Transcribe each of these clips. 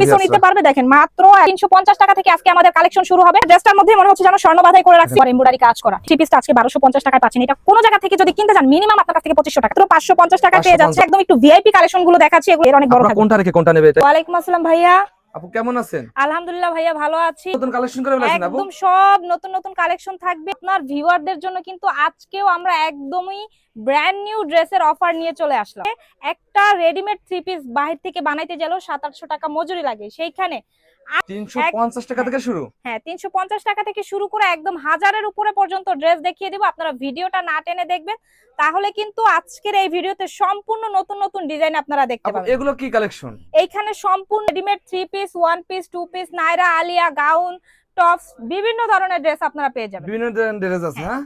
পিছু নিতে পারবে দেখেন মাত্র তিনশো পঞ্চাশ টাকা থেকে আজকে আমাদের কালেকশন শুরু হবে। ড্রেসটার মধ্যে মনে হচ্ছে যেন স্বর্ণ বাধাই করে রাখছি। আর এমব্রয়ডারি কাজ করা। থ্রি পিসটা আজকে বারোশো পঞ্চাশ টাকায় পাচ্ছেন। এটা কোন জায়গা থেকে যদি কিনতে চান মিনিমাম আপনার কাছ থেকে পঁচিশশো টাকা। তো পাঁচশো পঞ্চাশ টাকা পেয়ে যাচ্ছে। একদম একটু ভিআইপি কালেকশনগুলো দেখাচ্ছি এগুলো এর অনেক বড় কোনটা রেখে কোনটা নেবে এটা? ওয়ালাইকুম আসসালাম ভাইয়া। আপু কেমন আছেন? আলহামদুলিল্লাহ ভাইয়া ভালো আছি। নতুন কালেকশন করে বলেছেন আপু? একদম সব নতুন নতুন কালেকশন থাকবে। আপনার ভিউয়ারদের জন্য কিন্তু আজকেও আমরা একদমই ব্র্যান্ড নিউ ড্রেসের অফার নিয়ে চলে আসলাম। একটা রেডিমেড থ্রি পিস বাহির থেকে বানাইতে গেলেও সাত আটশো টাকা মজুরি লাগে। সেইখানে তিনশো পঞ্চাশ টাকা থেকে শুরু? হ্যাঁ পঞ্চাশ টাকা থেকে শুরু করে একদম হাজারের উপরে পর্যন্ত ড্রেস দেখিয়ে দিব। আপনারা ভিডিওটা না টেনে দেখবেন। তাহলে কিন্তু আজকের এই ভিডিওতে সম্পূর্ণ নতুন নতুন ডিজাইন আপনারা দেখতে পাবেন। এগুলো কি কালেকশন এইখানে সম্পূর্ণ readymade three piece one piece two piece Naira Alia gown tops বিভিন্ন ধরনের ড্রেস আপনারা পেয়ে যাবেন। বিভিন্ন ড্রেস আছে হ্যাঁ।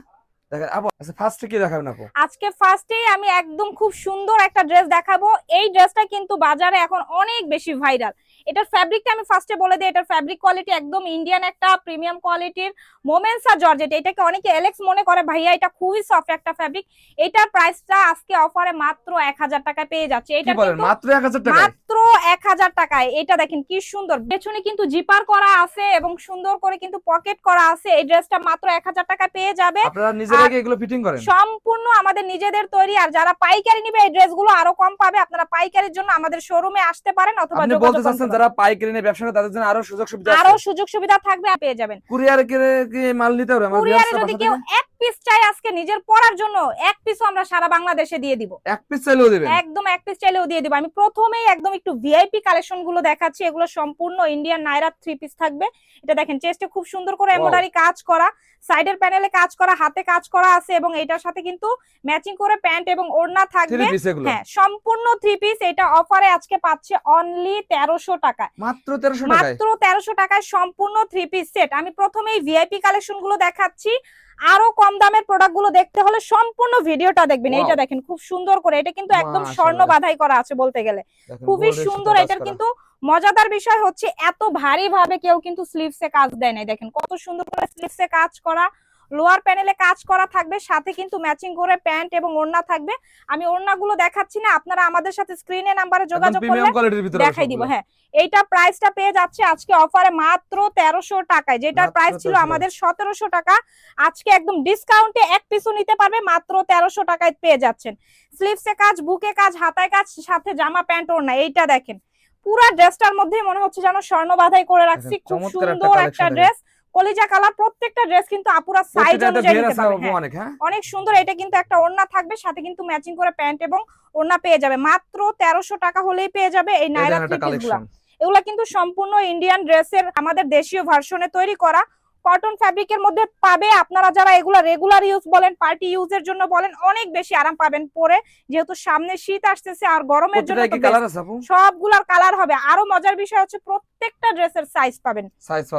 দেখেন আপু আচ্ছা ফার্স্টে কি দেখাবেন আপু? আজকে ফার্স্টেই আমি একদম খুব সুন্দর একটা ড্রেস দেখাবো। এই ড্রেসটা কিন্তু বাজারে এখন অনেক বেশি ভাইরাল এটার ফ্যাব্রিকটা আমি ফার্স্টে বলে দিই এটার ফ্যাব্রিক কোয়ালিটি একদম ইন্ডিয়ান একটা প্রিমিয়াম কোয়ালিটির মোমেন্সা জর্জেট এটাকে অনেকে এলেক্স মনে করে ভাইয়া এটা খুবই সফট একটা ফ্যাব্রিক এটার প্রাইসটা আজকে অফারে মাত্র এক হাজার টাকায় পেয়ে যাচ্ছে। এটা মাত্র এক হাজার টাকা মাত্র এক হাজার টাকায়। এটা দেখেন কি সুন্দর। পেছনে কিন্তু জিপার করা আছে এবং সুন্দর করে কিন্তু পকেট করা আছে। এই ড্রেসটা মাত্র এক হাজার টাকায় পেয়ে যাবে। আপনারা নিজেরা এগুলো ফিটিং করেন। সম্পূর্ণ আমাদের নিজেদের তৈরি। আর যারা পাইকারি নিবে এই ড্রেসগুলো আরও কম পাবে। আপনারা পাইকারির জন্য আমাদের শোরুমে আসতে পারেন অথবা যোগাযোগ যারা পাইকারি নিয়ে ব্যবসা করে তাদের জন্য আরও সুযোগ সুবিধা আরও সুযোগ সুবিধা থাকবে পেয়ে যাবেন। কুরিয়ারে কি কি মাল নিতে হবে? আমার কুরিয়ারে যদি কেউ এক পিস চাই আজকে নিজের পড়ার জন্য। এক পিসও আমরা সারা বাংলাদেশে দিয়ে দিব। এক পিস চাইলেও দেবেন? একদম এক পিস চাইলেও দিয়ে দিব। আমি প্রথমেই একদম একটু ভিআইপি কালেকশনগুলো দেখাচ্ছি। এগুলো সম্পূর্ণ ইন্ডিয়ান নাইরা থ্রি পিস থাকবে। এটা দেখেন চেস্টে খুব সুন্দর করে. এমব্রয়ডারি কাজ করা সাইডের প্যানেলে কাজ করা হাতে কাজ করা আছে এবং এটার সাথে কিন্তু ম্যাচিং করে প্যান্ট এবং ওড়না থাকবে। হ্যাঁ সম্পূর্ণ থ্রি পিস এটা অফারে আজকে পাচ্ছে অনলি তেরোশো টাকায়। মাত্র তেরোশো টাকায়? মাত্র তেরোশো টাকায় সম্পূর্ণ থ্রি পিস সেট আমি প্রথমেই ভিআইপি কালেকশনগুলো দেখাচ্ছি। আরও কম দামের প্রোডাক্টগুলো দেখতে হলে সম্পূর্ণ ভিডিওটা দেখবেন। এইটা দেখেন খুব সুন্দর করে। এটা কিন্তু একদম স্বর্ণ বাধাই করা আছে বলতে গেলে। খুবই সুন্দর। এটার কিন্তু মজাদার বিষয় হচ্ছে এত ভারী ভাবে কেউ কিন্তু স্লিভসে কাজ দেয় নাই। দেখেন কত সুন্দর করে স্লিভসে কাজ করা। লোয়ার প্যানেলে কাজ করা থাকবে সাথে কিন্তু ম্যাচিং করে প্যান্ট এবং ওড়না থাকবে। আমি ওড়নাগুলো দেখাচ্ছি না আপনারা আমাদের সাথে স্ক্রিনে নাম্বারে যোগাযোগ করলে দেখাই দিব হ্যাঁ। এইটা প্রাইসটা পেয়ে যাচ্ছে আজকে অফারে মাত্র তেরোশো টাকায় যেটার প্রাইস ছিল আমাদের সতেরোশো টাকা। আজকে একদম ডিসকাউন্টে এক পিসও নিতে পারবে মাত্র তেরোশো টাকায় পেয়ে যাচ্ছেন। স্লিভসে কাজ বুকে কাজ হাতায় কাজ সাথে জামা প্যান্ট ওড়না এইটা দেখেন। পুরা ড্রেসটার মধ্যে মনে হচ্ছে যেন স্বর্ণ বাধাই করে রাখছি। খুব সুন্দর একটা ড্রেস কলিজা কালার প্রত্যেকটা ড্রেস কিন্তু আপুরা সাইজ অনুযায়ী নিতে পারবে হ্যাঁ। অনেক হ্যাঁ? অনেক সুন্দর এটা কিন্তু একটা ওড়না থাকবে সাথে কিন্তু ম্যাচিং করে প্যান্ট এবং ওড়না পেয়ে যাবে। মাত্র তেরোশো টাকা হলেই পেয়ে যাবে এই নাইরা থ্রি এগুলা কিন্তু সম্পূর্ণ ইন্ডিয়ান ড্রেসের আমাদের দেশীয় ভার্সনে তৈরি করা। কটন ফ্যাব্রিকের মধ্যে পাবে। আপনারা যারা এগুলা রেগুলার ইউজ বলেন পার্টি ইউজের জন্য বলেন অনেক বেশি আরাম পাবেন পরে। যেহেতু সামনে শীত আসতেছে আর গরমের জন্য সবগুলার কালার হবে। আরও মজার বিষয় হচ্ছে প্রত্যেকটা ড্রেসের সাইজ পাবেন।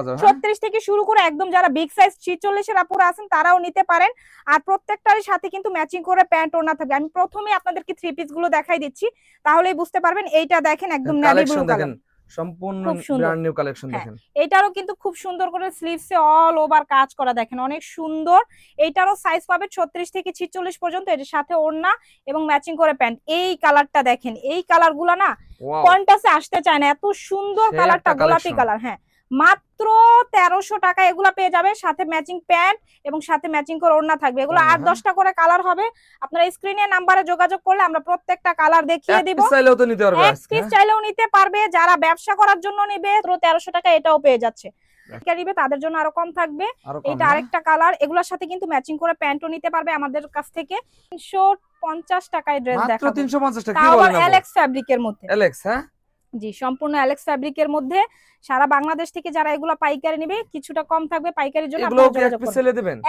হ্যাঁ। ছত্রিশ থেকে শুরু করে একদম যারা বিগ সাইজ ছিচল্লিশের আপুরা আছেন তারাও নিতে পারেন। আর প্রত্যেকটার সাথে কিন্তু ম্যাচিং করে প্যান্ট ওনা থাকবে। আমি প্রথমে আপনাদেরকে থ্রি পিসগুলো দেখাই দিচ্ছি। তাহলেই বুঝতে পারবেন এইটা দেখেন একদম নেভি ব্লু কালার সম্পূর্ণ ব্র্যান্ড নিউ কালেকশন। দেখেন। এটারও কিন্তু খুব সুন্দর করে স্লিভসে অল ওভার কাজ করা দেখেন অনেক সুন্দর। এইটারও সাইজ পাবে ছত্রিশ থেকে ছিচল্লিশ পর্যন্ত এটার সাথে ওড়না এবং ম্যাচিং করে প্যান্ট এই কালারটা দেখেন এই কালারগুলা না কন্টাসে আসতে চায় না এত সুন্দর কালারটা গোলাপি কালার হ্যাঁ। মাত্র তেরোশো টাকা এগুলো পেয়ে যাবে সাথে ম্যাচিং প্যান্ট এবং সাথে ম্যাচিং করে ওড়না থাকবে। এগুলো ওড়না, আট হ্যাঁ। দশটা করে কালার হবে। আপনারা স্ক্রিনে নাম্বারে যোগাযোগ করলে আমরা প্রত্যেকটা কালার দেখিয়ে দিব। চাইলেও তো নিতে পারবে পিস হ্যাঁ? চাইলেও নিতে পারবে। যারা ব্যবসা করার জন্য নিবে তেরোশো টাকা এটাও পেয়ে যাচ্ছে। নিবে তাদের জন্য আরও কম থাকবে। এটা হ্যাঁ? আরেকটা কালার এগুলোর সাথে কিন্তু ম্যাচিং করে প্যান্টও নিতে পারবে আমাদের কাছ থেকে। তিনশো পঞ্চাশ টাকায় ড্রেস দেখাবো। তিনশো পঞ্চাশ টাকা অ্যালেক্স ফ্যাব্রিকের মধ্যে। অ্যালেক্স হ্যাঁ? জি সম্পূর্ণ অ্যালেক্স ফ্যাব্রিকের মধ্যে। সারা বাংলাদেশ থেকে যারা এগুলো পাইকারি নেবে কিছুটা কম থাকবে পাইকারির জন্য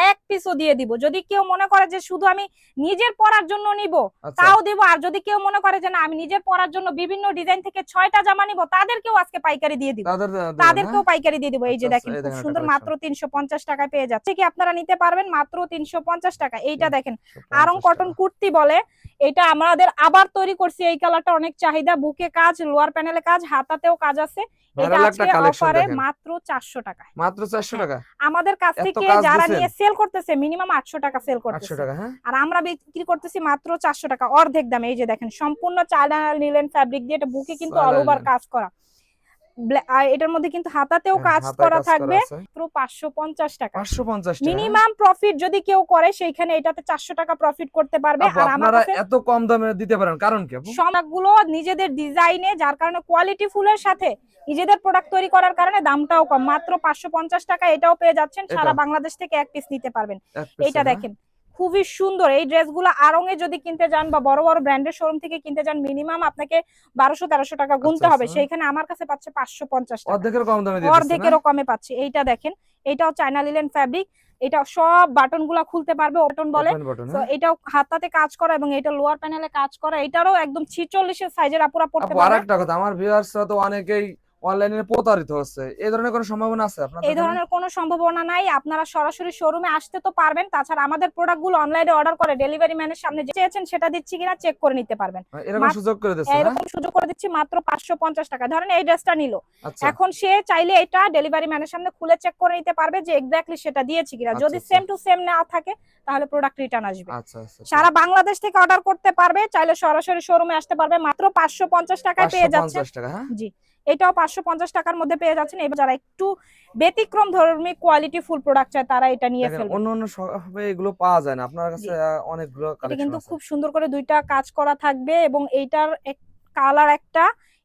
এক পিসও দিয়ে দিব। যদি কেউ মনে করে যে শুধু আমি নিজের পরার জন্য নিব আচ্ছা। তাও দিব। আর যদি কেউ মনে করে যে না আমি নিজের পরার জন্য বিভিন্ন ডিজাইন থেকে ছয়টা জামা নিব তাদেরকেও আজকে পাইকারি দিয়ে দিব। তাদেরকেও? পাইকারি দিয়ে দিব। এই যে আচ্ছা, দেখেন খুব সুন্দর মাত্র তিনশো পঞ্চাশ টাকায় পেয়ে যাচ্ছে। কি আপনারা নিতে পারবেন? মাত্র তিনশো পঞ্চাশ টাকা। এইটা দেখেন আরং কটন কুর্তি বলে। এটা আমাদের আবার তৈরি করছি। এই কালারটা অনেক চাহিদা। বুকে কাজ লোয়ার প্যানেলে কাজ হাতাতেও কাজ আছে। এটা একটা দেখেন। মাত্র চারশো টাকা মাত্র চারশো টাকা? আমাদের কাছ থেকে যারা? নিয়ে সেল করতেছে মিনিমাম আটশো টাকা সেল করতেছে। টাকা হ্যাঁ। আর আমরা বিক্রি করতেছি মাত্র চারশো টাকা অর্ধেক দামে। এই যে দেখেন সম্পূর্ণ চায়না নিলেন ফ্যাব্রিক দিয়ে এটা বুকে কিন্তু অল ওভার কাজ করা। এটার মধ্যে কিন্তু হাতাতেও হ্যাঁ, কাজ করা থাকবে। মাত্র পাঁচশো পঞ্চাশ টাকা। 550 টাকা। মিনিমাম প্রফিট যদি কেউ করে সেইখানে এটাতে চারশো টাকা প্রফিট করতে পারবে। আর আমার এত কম দামে দিতে পারেন কারণ কি সমাগুলো নিজেদের ডিজাইনে যার কারণে কোয়ালিটি ফুলের সাথে নিজেদের প্রোডাক্ট তৈরি করার কারণে দামটাও কম। মাত্র পাঁচশো পঞ্চাশ টাকা এটাও পেয়ে যাচ্ছেন সারা বাংলাদেশ থেকে এক পিস নিতে পারবেন। হ্যাঁ? দেখেন। খুবই সুন্দর। এই ড্রেসগুলো আরঙে যদি কিনতে যান বা বড় বড় ব্র্যান্ডের শোরুম থেকে কিনতে যান মিনিমাম আপনাকে বারোশো তেরোশো টাকা গুনতে আচ্ছা, হবে। আচ্ছা। সেইখানে আমার কাছে পাচ্ছে পাঁচশো পঞ্চাশ অর্ধেকেরও কমে পাচ্ছে। এইটা দেখেন এটাও চায়না লিলেন ফ্যাব্রিক এটা সব বাটনগুলা খুলতে পারবে বাটন বলে। তো এটাও হাতাতে কাজ করা এবং এটা লোয়ার প্যানেলে কাজ করা। এটারও একদম ছিচল্লিশের সাইজের আপুরা পড়তে পারবে। আরেকটা কথা আমার ভিউয়ার্সরা তো অনেকেই অনলাইনে প্রতারিত হচ্ছে। এই ধরনের কোনো সম্ভাবনা আছে আপনাদের এই ধরনের কোনো সম্ভাবনা নাই। আপনারা সরাসরি শোরুমে আসতে তো পারবেন। তাছাড়া আমাদের প্রোডাক্টগুলো অনলাইনে অর্ডার করে ডেলিভারি ম্যানের সামনে যে চেয়েছেন সেটা দিচ্ছি কিনা চেক করে নিতে পারবেন। এরকম সুযোগ করে দিচ্ছে এরকম সুযোগ করে দিচ্ছি মাত্র পাঁচশো পঞ্চাশ টাকা। ধরেন এই ড্রেসটা নিল। আচ্ছা। এখন সে চাইলে এটা ডেলিভারি ম্যানের সামনে খুলে চেক করে নিতে পারবে যে এক্স্যাক্টলি সেটা দিয়েছি কিনা। আচ্ছা, যদি। সেম টু সেম না থাকে তাহলে প্রোডাক্ট রিটার্ন আসবে। আচ্ছা সারা বাংলাদেশ থেকে অর্ডার করতে পারবে চাইলে সরাসরি শোরুমে আসতে পারবে। মাত্র পাঁচশো পঞ্চাশ টাকায় পেয়ে যাচ্ছে। 550 হ্যাঁ? জি। এটাও পাঁচশো পঞ্চাশ টাকার মধ্যে পেয়ে যাচ্ছেন। এবার যারা একটু ব্যতিক্রম ধর্মী কোয়ালিটি ফুল প্রোডাক্ট চায় তারা এটা নিয়ে ফেলবে। অন্য অন্য শপে এগুলো পাওয়া যায় না। আপনার কাছে অনেকগুলো কালেকশন কিন্তু খুব সুন্দর করে দুইটা কাজ করা থাকবে এবং এইটার এক কালার একটা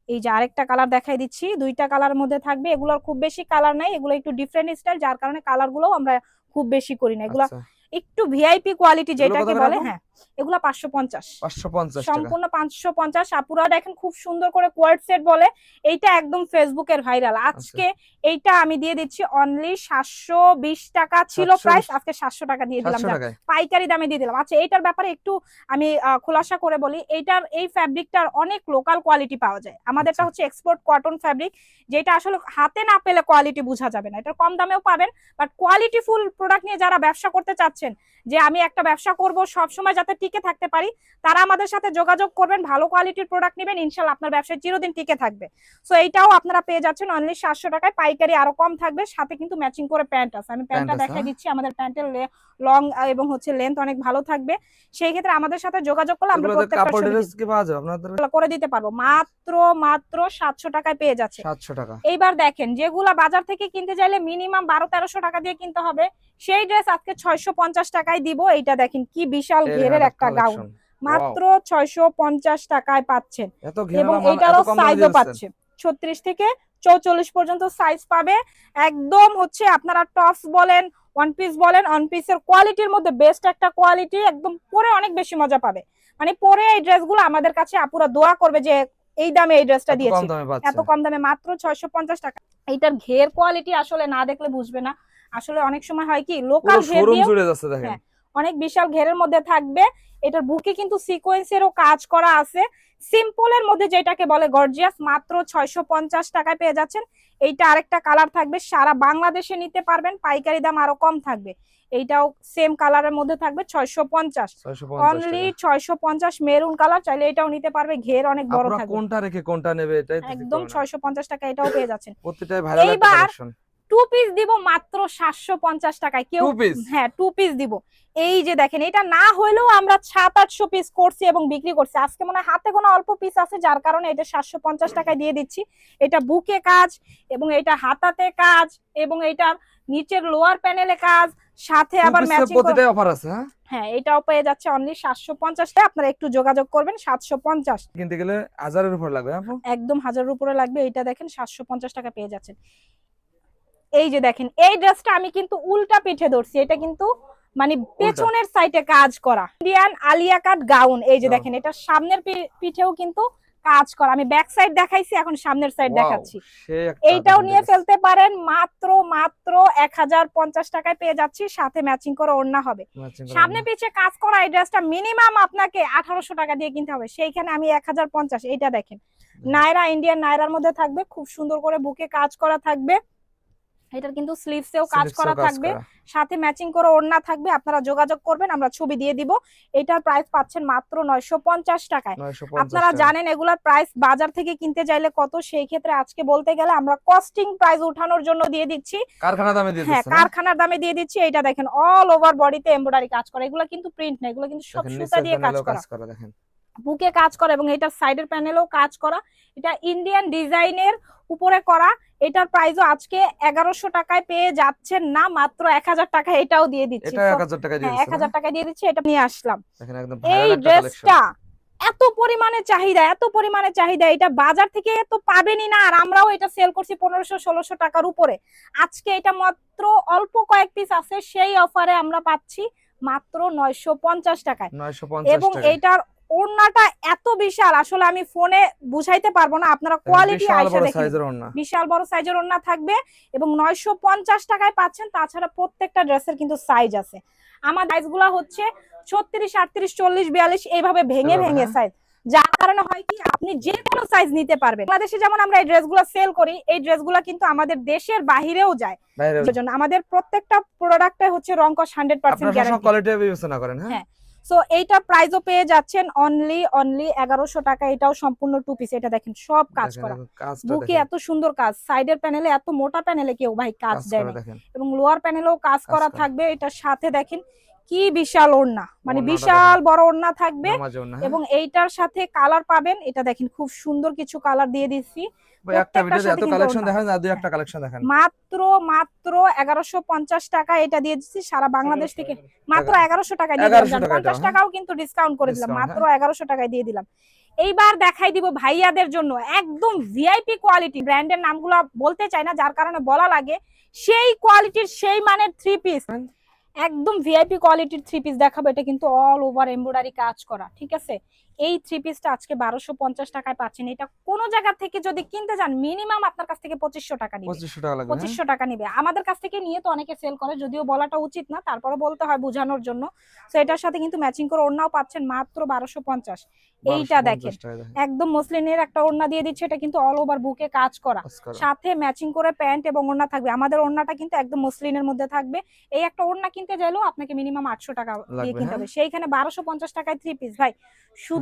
এই যে আরেকটা কালার দেখাই দিচ্ছি দুইটা কালার মধ্যে থাকবে। এগুলোর খুব বেশি কালার নাই এগুলো একটু ডিফারেন্ট স্টাইল যার কারণে কালারগুলো আমরা খুব বেশি করি না। এগুলো আচ্ছা, একটু ভিআইপি কোয়ালিটি যেটাকে বলে হ্যাঁ এগুলো পাঁচশো পঞ্চাশ। 550 টাকা। সম্পূর্ণ পাঁচশো পঞ্চাশ। আপুরা দেখেন খুব সুন্দর করে কোয়ার্ড সেট বলে এইটা একদম ফেসবুকের ভাইরাল আচ্ছা। আজকে এইটা আমি দিয়ে দিচ্ছি অনলি সাতশো বিশ টাকা ছিল প্রাইস আজকে সাতশো টাকা দিয়ে দিলাম। 700 যাক, টাকায়। পাইকারি দামে দিয়ে দিলাম। আচ্ছা এইটার ব্যাপারে একটু আমি খোলাসা করে বলি এইটার এই ফ্যাব্রিকটার অনেক লোকাল কোয়ালিটি পাওয়া যায়। আমাদেরটা আচ্ছা। হচ্ছে এক্সপোর্ট কটন ফ্যাব্রিক যেটা আসলে হাতে না পেলে কোয়ালিটি বোঝা যাবে না। এটা কম দামেও পাবেন বাট কোয়ালিটি ফুল প্রোডাক্ট নিয়ে যারা ব্যবসা করতে চাচ্ছেন যে আমি একটা ব্যবসা করব সব সময় যাতে টিকে থাকতে পারি তারা আমাদের সাথে যোগাযোগ করবেন ভালো কোয়ালিটির প্রোডাক্ট নেবেন ইনশাল্লাহ আপনার ব্যবসায় চিরদিন টিকে থাকবে। সো এইটাও আপনারা পেয়ে যাচ্ছেন অনলি সাতশো টাকায়। পাইকারি আরও কম থাকবে সাথে কিন্তু ম্যাচিং করে প্যান্ট আছে। আমি প্যান্টটা দেখাই হ্যাঁ? দিচ্ছি আমাদের প্যান্টের লং এবং হচ্ছে লেন্থ অনেক ভালো থাকবে। সেই ক্ষেত্রে আমাদের সাথে যোগাযোগ করলে আমরা প্রত্যেকটা করে দিতে পারব। মাত্র মাত্র সাতশো টাকায় পেয়ে যাচ্ছে। 700 টাকা। এইবার দেখেন যেগুলা বাজার থেকে কিনতে চাইলে মিনিমাম বারো তেরোশো টাকা দিয়ে কিনতে হবে। সেই ড্রেস আজকে ছয়শো পঞ্চাশ টাকায় দিব এইটা দেখেন কি বিশাল ঘেরের একটা গাউন। মাত্র ছয়শো পঞ্চাশ টাকায় পাচ্ছেন। এবং দামে সাইজও পাচ্ছে। ছত্রিশ থেকে চৌচল্লিশ পর্যন্ত সাইজ পাবে। একদম হচ্ছে আপনারা টপস বলেন ওয়ান পিস বলেন ওয়ান পিসের কোয়ালিটির মধ্যে বেস্ট একটা কোয়ালিটি একদম পরে অনেক বেশি মজা পাবে। মানে পরে এই ড্রেসগুলো আমাদের কাছে আপুরা দোয়া করবে যে এই দামে এই ড্রেসটা দিয়েছি। এত কম দামে মাত্র ছয়শো পঞ্চাশ টাকা। এইটার ঘের কোয়ালিটি আসলে না দেখলে বুঝবে না। আসলে অনেক সময় হয় কি লোকাল ঘের দিয়ে হ্যাঁ। অনেক বিশাল ঘেরের মধ্যে থাকবে। এটার বুকে কিন্তু সিকোয়েন্সেরও কাজ করা আছে। সিম্পলের মধ্যে যেটাকে বলে গর্জিয়াস মাত্র ছয়শো পঞ্চাশ টাকায় পেয়ে যাচ্ছেন। এইটা আরেকটা কালার থাকবে সারা বাংলাদেশে নিতে পারবেন পাইকারি দাম আরও কম থাকবে। এইটাও সেম কালারের মধ্যে থাকবে ছয়শো পঞ্চাশ। অনলি। ছয়শো পঞ্চাশ মেরুন কালার চাইলে এটাও নিতে পারবে ঘের অনেক বড় থাকবে। কোনটা রেখে কোনটা নেবে একদম ছয়শো পঞ্চাশ টাকা এটাও পেয়ে যাচ্ছেন। এইবার টু পিস দিব মাত্র সাতশো পঞ্চাশ টাকায়। কেউ হ্যাঁ টু পিস দিব। এই যে দেখেন এটা না হলেও আমরা সাত আটশো পিস করছি এবং বিক্রি করছি। আজকে মনে হাতে কোনো অল্প পিস আছে যার কারণে এটা সাতশো পঞ্চাশ টাকায় দিয়ে দিচ্ছি। এটা বুকে কাজ এবং এটা হাতাতে কাজ এবং এটার নিচের লোয়ার প্যানেলে কাজ সাথে আবার ম্যাচিং প্রতিটাই অফার আছে হ্যাঁ? হ্যাঁ এটাও পেয়ে যাচ্ছে অনলি সাতশো পঞ্চাশ টাকা আপনারা একটু যোগাযোগ করবেন সাতশো পঞ্চাশ। কিনতে গেলে হাজারের উপর লাগবে একদম হাজারের উপরে লাগবে এটা দেখেন সাতশো পঞ্চাশ টাকা পেয়ে যাচ্ছেন। এই যে দেখেন এই ড্রেসটা আমি কিন্তু উল্টা পিঠে ধরছি। এটা কিন্তু মানে পেছনের সাইডে কাজ করা। Indian Alia cut gown. এই যে দেখেন এটা সামনের পিঠেও কিন্তু কাজ করা। আমি ব্যাক সাইড দেখাইছি এখন সামনের সাইড দেখাচ্ছি। এইটাও নিয়ে ফেলতে পারেন মাত্র মাত্র এক হাজার পঞ্চাশ টাকায় পেয়ে যাচ্ছি সাথে ম্যাচিং করে ওড়না হবে। সামনে হবে। পিছে কাজ করা এই ড্রেসটা মিনিমাম আপনাকে আঠারোশো টাকা দিয়ে কিনতে হবে। সেইখানে আমি এক হাজার পঞ্চাশ এইটা দেখেন। নায়রা ইন্ডিয়ান নায়রার মধ্যে থাকবে খুব সুন্দর করে বুকে কাজ করা থাকবে। এটার কিন্তু স্লিভসেও কাজ করা থাকবে। সাথে ম্যাচিং করে ওড়না থাকবে আপনারা যোগাযোগ করবেন আমরা ছবি দিয়ে দিব। এটার প্রাইস পাচ্ছেন মাত্র নয়শো পঞ্চাশ টাকায়। আপনারা জানেন এগুলার প্রাইস বাজার থেকে কিনতে চাইলে কত সেই ক্ষেত্রে আজকে বলতে গেলে আমরা কস্টিং প্রাইস উঠানোর জন্য দিয়ে দিচ্ছি। কারখানা দামে দিয়ে হ্যাঁ কারখানার দামে দিয়ে দিচ্ছি। এটা দেখেন অল ওভার বডিতে এমব্রয়ডারি কাজ করা। এগুলো কিন্তু প্রিন্ট না এগুলো কিন্তু সব সুতা দিয়ে কাজ করা দেখেন। বুকে কাজ করা এবং এটার সাইডের প্যানেলেও কাজ করা। এটা ইন্ডিয়ান ডিজাইনের উপরে করা। এটার প্রাইসও আজকে এগারোশো টাকায় পেয়ে যাচ্ছেন না মাত্র এক হাজার টাকা এটাও দিয়ে দিচ্ছি। এক হাজার টাকা দিয়ে হ্যাঁ টাকা দিয়ে দিচ্ছি এটা নিয়ে আসলাম। এই ড্রেসটা এত পরিমাণে চাহিদা এত পরিমাণে চাহিদা এটা বাজার থেকে তো পাবেনই না আর আমরাও এটা সেল করছি পনেরোশো ষোলোশো টাকার উপরে। আজকে এটা মাত্র অল্প কয়েক পিস আছে সেই অফারে আমরা পাচ্ছি মাত্র নয়শো পঞ্চাশ টাকায়। এবং টাকা এইটার ওড়নাটা এত বিশাল আসলে আমি ফোনে বুঝাইতে পারব না আপনারা কোয়ালিটি বিশাল আইসা দেখেন। সাইজের ওড়না। বিশাল বড় সাইজের ওড়না থাকবে এবং নয়শো পঞ্চাশ টাকায় পাচ্ছেন তাছাড়া প্রত্যেকটা ড্রেসের কিন্তু সাইজ আছে। আমার সাইজগুলা হচ্ছে ছত্রিশ আটত্রিশ চল্লিশ বিয়াল্লিশ এইভাবে ভেঙে ভেঙে হ্যাঁ। সাইজ যার কারণে হয় কি আপনি যে কোনো সাইজ নিতে পারবেন। বাংলাদেশে যেমন আমরা এই ড্রেসগুলো সেল করি এই ড্রেসগুলো কিন্তু আমাদের দেশের বাহিরেও যায়। আমাদের প্রত্যেকটা প্রোডাক্টে হচ্ছে রংকশ হান্ড্রেড পার্সেন্ট আপনারা সব গ্যারান্টি কোয়ালিটি বিবেচনা করেন হ্যাঁ? হ্যাঁ। সো এইটা প্রাইজও পেয়ে যাচ্ছেন অনলি অনলি এগারোশো টাকা। এটাও সম্পূর্ণ টু পিস এটা দেখেন সব কাজ করা। বুকে এত সুন্দর কাজ। সাইডের প্যানেলে এত মোটা প্যানেলে কেউ ভাই কাজ দেয় এবং লোয়ার প্যানেলেও কাজ করা। থাকবে। এটার সাথে দেখেন কি বিশাল ওড়না। মানে বিশাল বড় ওড়না থাকবে। হ্যাঁ। এবং এইটার সাথে কালার পাবেন এটা দেখেন খুব সুন্দর কিছু কালার দিয়ে দিচ্ছি মাত্র মাত্র এগারোশো পঞ্চাশ টাকা এটা দিয়ে দিচ্ছি সারা বাংলাদেশ থেকে। মাত্র এগারোশো টাকায় দিয়ে দিলাম। পঞ্চাশ টাকাও কিন্তু ডিসকাউন্ট করে দিলাম। মাত্র এগারোশো টাকায় দিয়ে দিলাম। এইবার দেখাই দিব ভাইয়াদের জন্য একদম ভিআইপি কোয়ালিটি ব্র্যান্ডের নামগুলো বলতে চাই না যার কারণে বলা লাগে। সেই কোয়ালিটির সেই মানের থ্রি পিস একদম ভিআইপি কোয়ালিটির থ্রি পিস দেখাবো, এটা কিন্তু অল ওভার এমব্রয়ডারি কাজ করা, ঠিক আছে? এই থ্রি পিসটা আজকে বারোশো পঞ্চাশ টাকায় পাচ্ছেন। এটা কোনো জায়গা থেকে যদি কিনতে যান মিনিমাম আপনার কাছ থেকে পঁচিশশো টাকা নিবে। পঁচিশশো টাকা লাগবে হ্যাঁ? পঁচিশশো টাকা নিবে। আমাদের কাছ থেকে নিয়ে তো অনেকে সেল করে যদিও বলাটা উচিত না তারপরে বলতে হয় বোঝানোর জন্য। তো এটার সাথে কিন্তু ম্যাচিং করে ওড়নাও পাচ্ছেন মাত্র বারোশো পঞ্চাশ। এইটা দেখেন। একদম মসলিনের একটা ওড়না দিয়ে দিচ্ছে এটা কিন্তু অল ওভার বুকে কাজ করা। সাথে ম্যাচিং করে প্যান্ট এবং ওড়না থাকবে। আমাদের ওড়নাটা কিন্তু একদম মসলিনের মধ্যে থাকবে। এই একটা ওড়না কিনতে চাইলেও আপনাকে মিনিমাম আটশো টাকা দিয়ে কিনতে হ্যাঁ। হবে। সেইখানে বারোশো পঞ্চাশ টাকায় থ্রি পিস ভাই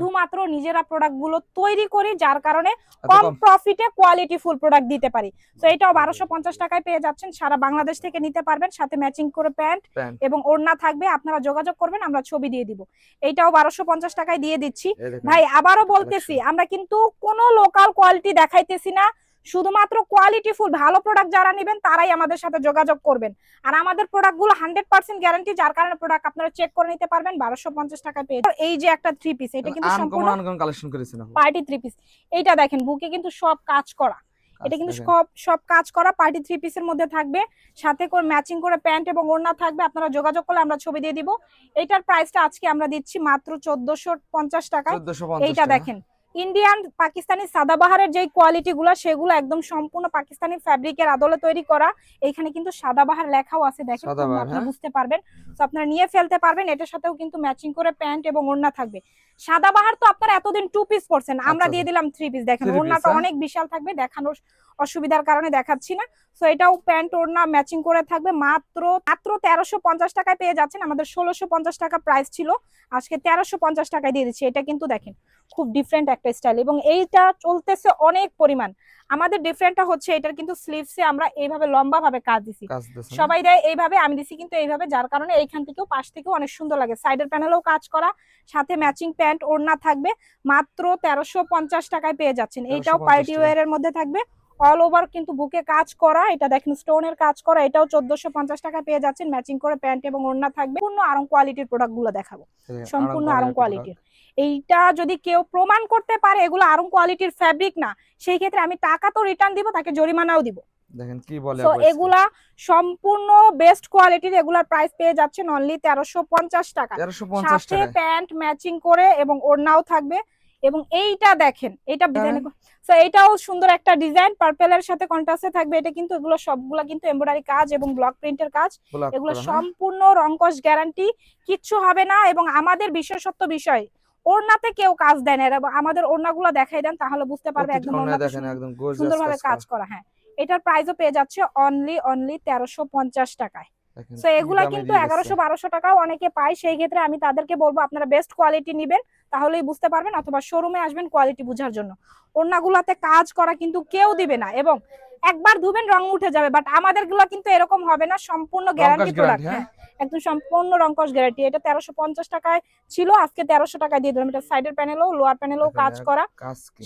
শুধুমাত্র নিজেরা প্রোডাক্টগুলো তৈরি করি যার কারণে কম প্রফিটে কোয়ালিটি ফুল প্রোডাক্ট দিতে পারি। তো এটাও বারোশো পঞ্চাশ টাকায় পেয়ে যাচ্ছেন। সারা বাংলাদেশ থেকে নিতে পারবেন সাথে ম্যাচিং করে প্যান্ট প্যান্ট এবং ওড়না থাকবে আপনারা যোগাযোগ করবেন আমরা ছবি দিয়ে দিব। এইটাও বারোশো পঞ্চাশ টাকায় দিয়ে দিচ্ছি। ভাই আবারও বলতেছি আমরা কিন্তু কোনো লোকাল কোয়ালিটি দেখাইতেছি না। শুধুমাত্র কোয়ালিটি ফুল ভালো প্রোডাক্ট যারা নেবেন তারাই আমাদের সাথে যোগাযোগ করবেন। আর আমাদের প্রোডাক্টগুলো হান্ড্রেড পার্সেন্ট গ্যারান্টি যার কারণে প্রোডাক্ট আপনারা চেক করে নিতে পারবেন বারোশো পঞ্চাশ টাকায় পেয়ে। এই যে একটা থ্রি পিস এটা কিন্তু সম্পূর্ণ পার্টি থ্রি পিস এইটা দেখেন বুকে কিন্তু সব কাজ করা। এটা কিন্তু সব সব কাজ করা পার্টি থ্রি পিসের মধ্যে থাকবে। সাথে করে ম্যাচিং করে প্যান্ট এবং ওড়না থাকবে আপনারা যোগাযোগ করলে আমরা ছবি দিয়ে দিব। এটার প্রাইসটা আজকে আমরা দিচ্ছি মাত্র চোদ্দশো পঞ্চাশ টাকা। 1450 এইটা দেখেন ইন্ডিয়ান পাকিস্তানি সাদাবাহারের যে কোয়ালিটি গুলো সেগুলো একদম সম্পূর্ণ পাকিস্তানি ফ্যাব্রিকের আদলে তৈরি করা। এখানে কিন্তু সাদাবাহার লেখাও আছে দেখেন আপনি আপনারা হ্যাঁ। বুঝতে পারবেন। তো আপনারা নিয়ে ফেলতে পারবেন এটার সাথেও কিন্তু ম্যাচিং করে প্যান্ট এবং ওড়না থাকবে। সাদাবাহার তো আপনারা এতদিন টু পিস পরছেন আমরা আচ্ছা, দিয়ে দিলাম থ্রি পিস দেখেন ওড়নাটা হ্যাঁ। অনেক বিশাল থাকবে দেখানোর অসুবিধার কারণে দেখাচ্ছি না। তো এটাও প্যান্ট ওড়না ম্যাচিং করে থাকবে। মাত্র মাত্র তেরোশো পঞ্চাশ টাকায় পেয়ে যাচ্ছেন। আমাদের ষোলোশো পঞ্চাশ টাকা প্রাইস ছিল। আজকে তেরোশো পঞ্চাশ টাকায় দিয়ে দিচ্ছি। এটা কিন্তু দেখেন খুব ডিফারেন্ট একটা স্টাইল এবং এইটা চলতেছে অনেক পরিমাণ। আমাদের ডিফারেন্টটা হচ্ছে এটার কিন্তু স্লিভসে আমরা এইভাবে লম্বা ভাবে কাজ দিছি সবাই দেয় এইভাবে আমি দিছি কিন্তু এইভাবে যার কারণে এইখান থেকেও পাশ থেকেও অনেক সুন্দর লাগে। সাইডের প্যানেলেও কাজ করা সাথে ম্যাচিং প্যান্ট ওড়না থাকবে। মাত্র তেরোশো পঞ্চাশ টাকায় পেয়ে যাচ্ছেন। এইটাও 1350 পার্টি। ওয়ার এর মধ্যে থাকবে। অল ওভার কিন্তু বুকে কাজ করা এটা দেখেন স্টোনের কাজ করা এটাও চোদ্দশো পঞ্চাশ টাকায় পেয়ে যাচ্ছেন। ম্যাচিং করে প্যান্ট এবং ওড়না থাকবে। পূর্ণ আরং কোয়ালিটির প্রোডাক্টগুলো দেখাবো। সম্পূর্ণ আরাম আরং কোয়ালিটির এইটা যদি কেউ প্রমাণ করতে পারে এগুলো আরং কোয়ালিটির ফ্যাব্রিক না সেই ক্ষেত্রে আমি টাকা তো রিটার্ন দিব তাকে জরিমানাও দিব। দেখেন কি বলে তো এগুলা সম্পূর্ণ বেস্ট কোয়ালিটির এগুলার প্রাইস পেয়ে যাচ্ছেন অনলি তেরোশো পঞ্চাশ টাকা 1350 সাথে টাকা প্যান্ট ম্যাচিং করে এবং ওড়নাও থাকবে। এবং এইটা দেখেন এটা হ্যাঁ। ডিজাইন এইটাও সুন্দর একটা ডিজাইন পার্পেলের সাথে কন্ট্রাস্টে থাকবে এটা কিন্তু এগুলো সবগুলা কিন্তু এমব্রয়ডারি কাজ এবং ব্লক প্রিন্টের কাজ এগুলো হ্যাঁ? সম্পূর্ণ রংকশ গ্যারান্টি কিচ্ছু হবে না এবং আমাদের বিশেষত্ব বিষয় ওড়নাতে কেউ কাজ দেন না এবং আমাদের ওড়নাগুলো দেখাই দেন তাহলে বুঝতে পারবে একদম সুন্দরভাবে কাজ। করা হ্যাঁ এটার প্রাইসও পেয়ে যাচ্ছে অনলি অনলি তেরোশো পঞ্চাশ টাকায় তো এগুলা কিন্তু এগারোশো বারোশো টাকাও অনেকে পায়। সেই ক্ষেত্রে আমি তাদেরকে বলব আপনারা বেস্ট কোয়ালিটি নিবেন তাহলেই বুঝতে পারবেন অথবা শোরুমে আসবেন কোয়ালিটি বোঝার জন্য। ওড়নাগুলাতে কাজ করা কিন্তু কেউ দিবে না এবং একবার ধুবেন রং উঠে যাবে বাট আমাদেরগুলো কিন্তু এরকম হবে না সম্পূর্ণ গ্যারান্টি প্রোডাক্ট হ্যাঁ। হ্যাঁ। একদম সম্পূর্ণ রংকশ গ্যারান্টি এটা তেরোশো পঞ্চাশ টাকায় ছিল আজকে তেরোশো টাকায় দিয়ে দিলাম। এটা সাইডের প্যানেলও লোয়ার প্যানেলও কাজ করা।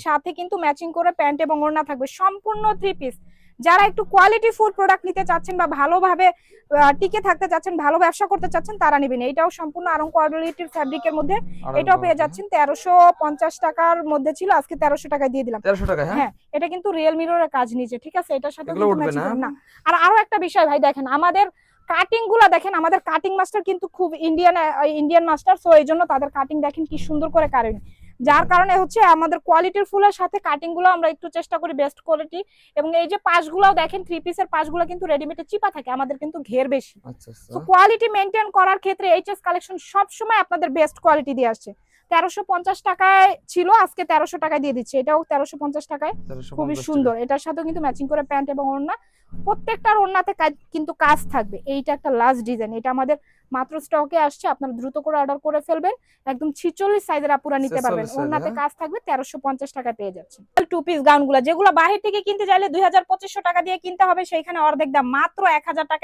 সাথে কিন্তু ম্যাচিং করে প্যান্ট এবং ওড়না থাকবে সম্পূর্ণ থ্রি পিস যারা একটু কোয়ালিটি ফুড প্রোডাক্ট নিতে চাচ্ছেন বা ভালোভাবে টিকে থাকতে চাচ্ছেন ভালো ব্যবসা করতে চাচ্ছেন তারা নেবেন। এটাও সম্পূর্ণ আরং কোয়ালিটির ফ্যাব্রিকের মধ্যে। এটাও পেয়ে হ্যাঁ? যাচ্ছেন তেরোশো পঞ্চাশ টাকার মধ্যে ছিল আজকে তেরোশো টাকায় দিয়ে দিলাম। তেরোশো টাকা হ্যাঁ? হ্যাঁ এটা কিন্তু রিয়েল মিররের কাজ নিচে ঠিক আছে? এটার সাথে না? আর আরও একটা বিষয় ভাই দেখেন আমাদের কাটিংগুলা দেখেন আমাদের কাটিং মাস্টার কিন্তু খুব ইন্ডিয়ান ইন্ডিয়ান মাস্টার সো এই জন্য তাদের কাটিং দেখেন কি সুন্দর করে কারেন যার কারণে হচ্ছে আমাদের কোয়ালিটির ফুলের সাথে কাটিংগুলো আমরা একটু চেষ্টা করি বেস্ট কোয়ালিটি এবং এই যে পাশগুলোও দেখেন থ্রি পিসের পাশগুলো কিন্তু রেডিমেডে চিপা থাকে আমাদের কিন্তু ঘের বেশি। তো কোয়ালিটি মেনটেন করার ক্ষেত্রে এইচএস কালেকশন সবসময় আপনাদের বেস্ট কোয়ালিটি দিয়ে আসছে। তেরোশো পঞ্চাশ টাকায় ছিল আজকে তেরোশো টাকায় দিয়ে দিচ্ছে। এটাও তেরোশো পঞ্চাশ টাকায়। খুবই সুন্দর। এটার সাথেও কিন্তু ম্যাচিং করে প্যান্ট এবং ওড়না। প্রত্যেকটার ওড়নাতে কিন্তু কাজ থাকবে। এইটা একটা লাস্ট ডিজাইন এটা আমাদের মাত্র স্টকে আসছে। আপনারা দ্রুত করে অর্ডার করে ফেলবেন। একদম ছিচল্লিশ সাইজের আপুরা নিতে পারবেন। ওড়নাতে হ্যাঁ? কাজ থাকবে তেরোশো পঞ্চাশ টাকায় পেয়ে যাচ্ছেন। টু পিস গাউনগুলা যেগুলো বাহির থেকে কিনতে চাইলে দুই হাজার পঁচিশশো টাকা দিয়ে কিনতে হবে সেইখানে অর্ধেক দাম মাত্র এক হাজার টাকা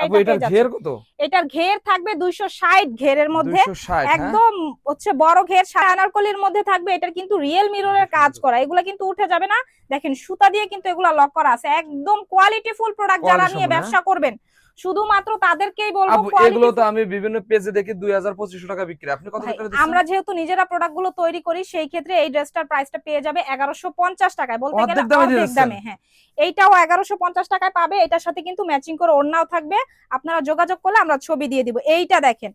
এটার ঘের থাকবে দুইশো ষাট ঘেরের মধ্যে। 260 হ্যাঁ? একদম হচ্ছে বড় ঘের আনারকলির মধ্যে থাকবে। এটার কিন্তু রিয়েল মিররের কাজ করা। এগুলা কিন্তু উঠে যাবে না। দেখেন সুতা দিয়ে কিন্তু এগুলা লক করা আছে। একদম কোয়ালিটি ফুল প্রোডাক্ট যারা নিয়ে ব্যবসা করবেন শুধুমাত্র তাদেরকেই বলব এগুলো তো আমি বিভিন্ন পেজে দেখি দুই হাজার পঁচিশশো টাকা বিক্রি। আপনি কত টাকা আমরা যেহেতু নিজেরা প্রোডাক্টগুলো তৈরি করি সেই ক্ষেত্রে এই ড্রেসটার প্রাইসটা পেয়ে যাবে এগারোশো পঞ্চাশ টাকায়। বলতে গেলে অর্ধেক দামে হ্যাঁ। এইটাও এগারোশো পঞ্চাশ টাকায় পাবে এটার সাথে কিন্তু ম্যাচিং করে ওড়নাও থাকবে। আপনারা যোগাযোগ করলে আমরা ছবি দিয়ে দিব। এইটা দেখেন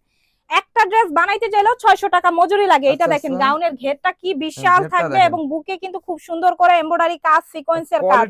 একটা ড্রেস বানাইতে চাইলেও ছয়শো টাকা মজুরি লাগে। এটা আচ্ছা, দেখেন আচ্ছা। গাউনের ঘেরটা কি বিশাল থাকবে এবং বুকে কিন্তু খুব সুন্দর করে এমব্রয়ডারি কাজ সিকোয়েন্সের কাজ।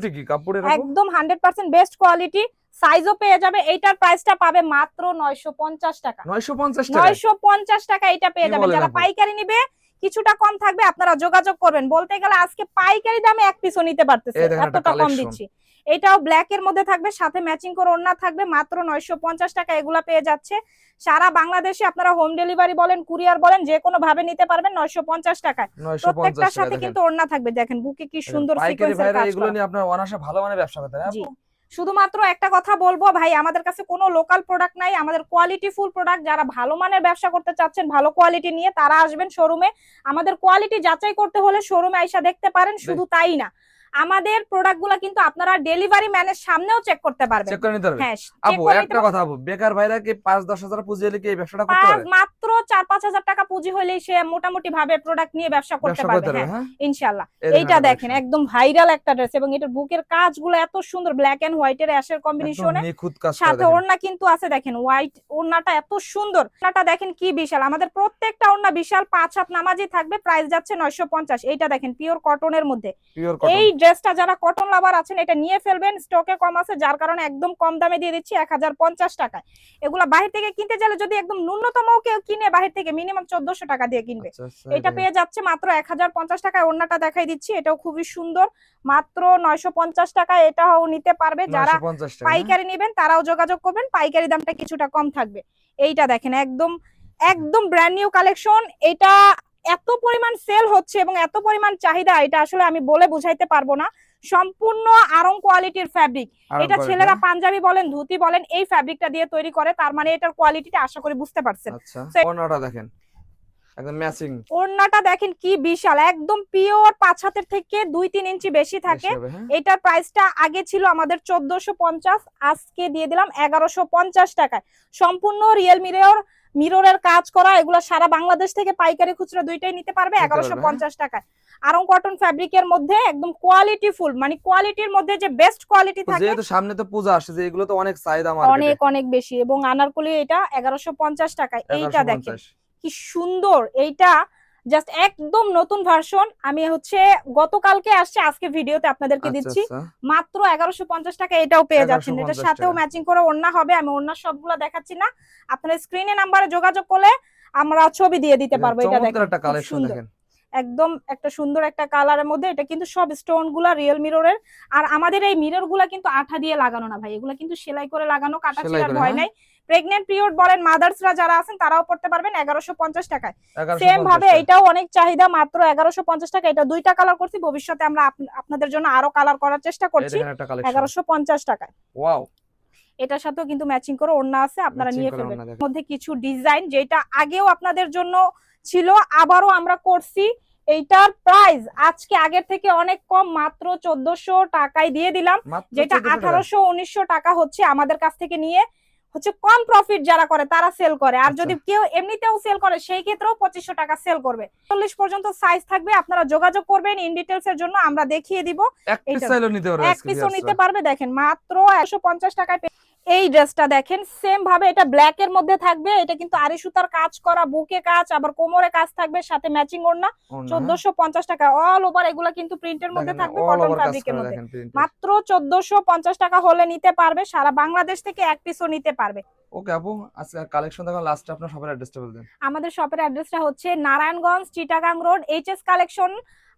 একদম হান্ড্রেড পার্সেন্ট বেস্ট কোয়ালিটি সাইজও পেয়ে যাবে। এইটার প্রাইসটা পাবে মাত্র নয়শো পঞ্চাশ টাকা। নয়শো পঞ্চাশ টাকা নয়শো পঞ্চাশ টাকা এটা পেয়ে বলেন যারা পাইকারি নিবে কিছুটা কম থাকবে আপনারা যোগাযোগ করবেন। বলতে গেলে আজকে পাইকারি দামে এক পিসও নিতে পারতেছে। এতটা কম দিচ্ছি। এটাও ব্ল্যাক এর মধ্যে থাকবে সাথে ম্যাচিং করে ওড়না থাকবে মাত্র নয়শো পঞ্চাশ টাকা এগুলা পেয়ে যাচ্ছে। সারা বাংলাদেশে আপনারা হোম ডেলিভারি বলেন কুরিয়ার বলেন যে কোনো ভাবে নিতে পারবেন নয়শো পঞ্চাশ টাকায়। প্রত্যেকটার সাথে কিন্তু ওড়না থাকবে দেখেন বুকে কি সুন্দর পাইকারি সিকোয়েন্সের কাজ এগুলো নিয়ে আপনার অনাসে ভালো মানে ব্যবসা করতে শুধুমাত্র একটা কথা বলব ভাই আমাদের কাছে কোনো লোকাল প্রোডাক্ট নাই আমাদের কোয়ালিটি ফুল প্রোডাক্ট যারা ভালো মানের ব্যবসা করতে চাচ্ছেন ভালো কোয়ালিটি নিয়ে তারা আসবেন শোরুমে আমাদের কোয়ালিটি যাচাই করতে হলে শোরুমে আইসা দেখতে পারেন শুধু তাই না। আমাদের প্রোডাক্টগুলা কিন্তু আপনারা ডেলিভারি ম্যানের সামনেও চেক করতে পারবেন। চেক করে নিতে পারবে হ্যাঁ আপু একটা কথা আপু বেকার ভাইরা কি পাঁচ দশ হাজার পুঁজি হলে কি এই ব্যবসাটা করতে পারে? মাত্র চার পাঁচ হাজার টাকা পুঁজি হলেই সে মোটামুটি ভাবে প্রোডাক্ট নিয়ে ব্যবসা করতে পারবে হ্যাঁ হ্যাঁ? দেখেন এইটা দেখেন একদম ভাইরাল একটা ড্রেস এবং এটার বুকের কাজগুলো এত সুন্দর ব্ল্যাক এন্ড হোয়াইটের অ্যাশের কম্বিনেশনে সাথে। ওড়না কিন্তু আছে দেখেন হোয়াইট ওড়নাটা এত সুন্দর। ওড়নাটা দেখেন কি বিশাল। আমাদের প্রত্যেকটা ওড়না বিশাল পাঁচ হাত নামাজি থাকবে প্রাইস যাচ্ছে নয়শো পঞ্চাশ। এইটা দেখেন পিওর কটনের মধ্যে। পিওর কটন এই ড্রেসটা যারা কটন লাভার আছেন এটা নিয়ে ফেলবেন। স্টকে কম আছে যার কারণে একদম কম দামে দিয়ে দিচ্ছি এক হাজার পঞ্চাশ টাকায়। এগুলা বাহির থেকে কিনতে চাইলে যদি একদম ন্যূনতম কেউ কিনে বাহির থেকে মিনিমাম চোদ্দশো টাকা দিয়ে কিনবে। আচ্ছা, আচ্ছা, এটা পেয়ে যাচ্ছে মাত্র এক হাজার পঞ্চাশ টাকায়। অন্যটা দেখাই দিচ্ছি এটাও খুবই সুন্দর। মাত্র নয়শো পঞ্চাশ টাকায় এটাও নিতে পারবে। যারা 950 টাকা, হ্যাঁ? পাইকারি নেবেন তারাও যোগাযোগ করবেন। পাইকারি দামটা কিছুটা কম থাকবে। এইটা দেখেন একদম একদম ব্র্যান্ড নিউ কালেকশন এটা এত পরিমাণ সেল হচ্ছে এবং এত পরিমাণ চাহিদা এটা আসলে আমি বলে বুঝাইতে পারব না। সম্পূর্ণ আরং কোয়ালিটির ফ্যাব্রিক এটা ছেলেরা হ্যাঁ? পাঞ্জাবি বলেন ধুতি বলেন এই ফ্যাব্রিকটা দিয়ে তৈরি করে তার মানে এটার কোয়ালিটিটা আশা করি বুঝতে পারছেন। আচ্ছা দেখেন একদম ম্যাচিং ওড়নাটা দেখেন কি বিশাল একদম পিওর পাঁচ হাতের থেকে দুই তিন ইঞ্চি বেশি থাকে। হ্যাঁ? এটার প্রাইসটা আগে ছিল আমাদের চোদ্দশো পঞ্চাশ আজকে দিয়ে দিলাম এগারোশো পঞ্চাশ টাকায়। সম্পূর্ণ মিররের কাজ করা এগুলো সারা বাংলাদেশ থেকে পাইকারি খুচরা দুইটাই নিতে পারবে এগারোশো পঞ্চাশ টাকায়। আরং কটন ফ্যাব্রিকের মধ্যে একদম কোয়ালিটি ফুল মানে কোয়ালিটির মধ্যে যে বেস্ট কোয়ালিটি থাকে যেহেতু সামনে তো পূজা আসছে যে এগুলো তো অনেক চাহিদা মার্কেটে অনেক অনেক বেশি। এবং আনারকলি এটা এগারোশো পঞ্চাশ টাকায় এইটা দেখে কি সুন্দর এইটা জাস্ট একদম নতুন ভার্সন আমি হচ্ছে গতকালকে আসছে আজকে ভিডিওতে আপনাদেরকে আচ্ছা, দিচ্ছি। মাত্র এগারোশো পঞ্চাশ টাকা এটাও পেয়ে যাচ্ছেন। 1150 এটার সাথেও ম্যাচিং করে ওড়না হবে। আমি ওড়নার সবগুলো দেখাচ্ছি না। আপনারা স্ক্রিনে নাম্বারে যোগাযোগ করলে আমরা ছবি দিয়ে দিতে পারব। এটা দেখেন একদম একটা সুন্দর একটা কালারের মধ্যে। এটা কিন্তু সব স্টোনগুলা রিয়েল মিররের আর আমাদের এই মিররগুলা কিন্তু আঠা দিয়ে লাগানো না ভাই। এগুলা কিন্তু সেলাই করে লাগানো কাটা ছিঁড়ার ভয় হ্যাঁ। নাই। প্রেগনেন্ট পিরিয়ড বলেন মাদার্সরা যারা আছেন তারাও পড়তে পারবেন এগারোশো পঞ্চাশ টাকায়। 1150 সেম ভাবে। এটাও অনেক চাহিদা মাত্র এগারোশো পঞ্চাশ টাকা। এটা দুইটা কালার করছি ভবিষ্যতে আমরা আপনাদের জন্য আরও কালার করার চেষ্টা করছি। এগারোশো পঞ্চাশ টাকায়। ওয়াও এটার সাথেও কিন্তু ম্যাচিং করে ওড়না আছে আপনারা নিয়ে ফেলবেন। মধ্যে কিছু ডিজাইন যেটা আগেও আপনাদের জন্য ছিল আবারও আমরা করছি। এইটার প্রাইস আজকে আগের থেকে অনেক কম মাত্র চোদ্দশো টাকায় দিয়ে দিলাম। যেটা আঠারোশো উনিশশো টাকা হচ্ছে আমাদের কাছ থেকে নিয়ে হচ্ছে কম প্রফিট যারা করে তারা সেল করে আর আচ্ছা। যদি কেউ এমনিতেও সেল করে সেই ক্ষেত্রেও পঁচিশশো টাকা সেল করবে চল্লিশ পর্যন্ত সাইজ থাকবে আপনারা যোগাযোগ করবেন ইন ডিটেলস এর জন্য আমরা দেখিয়ে দিব এক পিস এইটা। নিতে পারবে পিসও নিতে পারবে দেখেন মাত্র একশো পঞ্চাশ টাকায় এই ড্রেসটা দেখেন সেম ভাবে এটা ব্ল্যাক এর মধ্যে থাকবে এটা কিন্তু আড়ি সুতার কাজ করা বুকে কাজ আবার কোমরে কাজ থাকবে সাথে ম্যাচিং ওড়না ওড়না, চোদ্দশো পঞ্চাশ টাকা অল ওভার এগুলা কিন্তু প্রিন্টের মধ্যে থাকবে কটন ফ্যাব্রিকের মধ্যে। মাত্র চোদ্দশো পঞ্চাশ টাকা হলে নিতে পারবে সারা বাংলাদেশ থেকে এক পিসও নিতে পারবে। ওকে আপু আজকে কালেকশন দেখুন লাস্টে আপনার সবার অ্যাড্রেসটা বলে দেন। আমাদের শপের অ্যাড্রেসটা হচ্ছে Narayanganj Chittagong road H S collection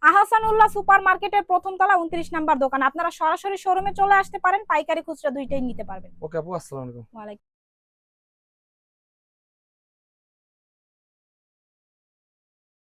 Ahsanullah super মার্কেটের প্রথম তলা উনত্রিশ নাম্বার দোকান। আপনারা সরাসরি শোরুমে চলে আসতে পারেন পাইকারি খুচরা দুইটাই নিতে পারবেন। ওকে আপু আসসালামাইকুম ওয়ালাইকুম